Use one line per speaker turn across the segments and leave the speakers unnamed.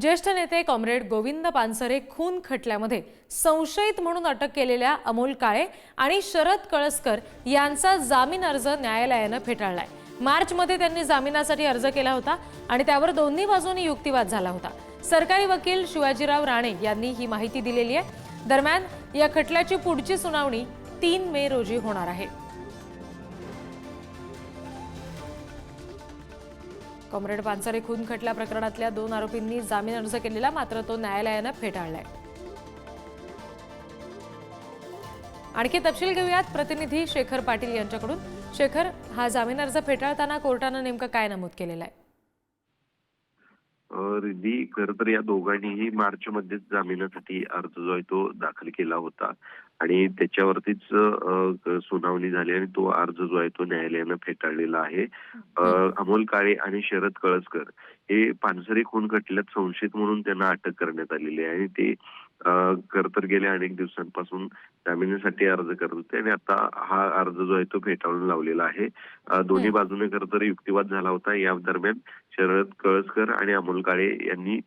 ज्येष्ठ नेते कॉम्रेड गोविंद पानसरे खून खटल्यामध्ये संशयित म्हणून अटक केलेल्या अमोल काळे आणि शरद कळसकर यांचा जामीन अर्ज न्यायालयानं फेटाळलाय. मार्चमध्ये त्यांनी जामिनासाठी अर्ज केला होता आणि त्यावर दोन्ही बाजूंनी युक्तिवाद झाला होता. सरकारी वकील शिवाजीराव राणे यांनी ही माहिती दिलेली आहे. दरम्यान या खटल्याची पुढची सुनावणी तीन मे रोजी होणार आहे. कॉम्रेड पानसरे खून खटल्या प्रकरणातल्या दोन आरोपींनी जामीन अर्ज केलेला मात्र तो न्यायालयानं फेटाळलाय. आणखी तपशील घेऊयात. प्रतिनिधी शेखर पाटील यांच्याकडून. शेखर हा जामीन अर्ज फेटाळताना कोर्टानं नेमकं काय नमूद केलेलं आहे?
रिद्धी खर तर या दोघांनीही मार्च मध्येच जामिनासाठी अर्ज जो आहे तो दाखल केला होता. आणि त्याच्यावरतीच सुनावणी झाली आणि तो अर्ज जो आहे तो न्यायालयानं फेटाळलेला आहे. अमोल काळे आणि शरद कळसकर हे पानसरे खून खटल्यात संशयित म्हणून त्यांना अटक करण्यात आलेली आहे आणि ते खर तर गेल्या अनेक दिवसांपासून. जामिनासाठी अर्ज करत होते आणि आता हा अर्ज जो आहे तो फेटाळून लावलेला आहे. दोन्ही. बाजूने खर तर युक्तिवाद झाला होता. या दरम्यान शरद कळसकर आणि अमोल काळे यांनी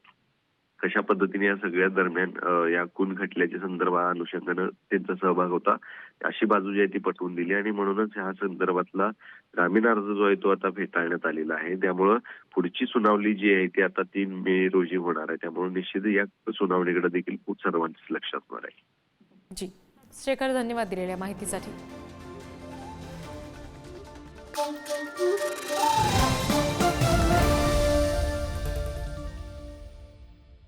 कशा पद्धतीने या सगळ्या दरम्यान या खून खटल्याच्या संदर्भात अनुषंगानं त्यांचा सहभाग होता अशी बाजू जी आहे ती पटवून दिली. आणि म्हणूनच ह्या संदर्भातला जामीन अर्ज जो आहे तो आता फेटाळण्यात आलेला आहे. त्यामुळं पुढची सुनावणी जी आहे ती आता तीन मे रोजी होणार आहे. त्यामुळे निश्चित या सुनावणीकडे देखील सर्वांचं लक्ष असणार आहे.
जी. शेखर धन्यवाद दिलेल्या माहितीसाठी.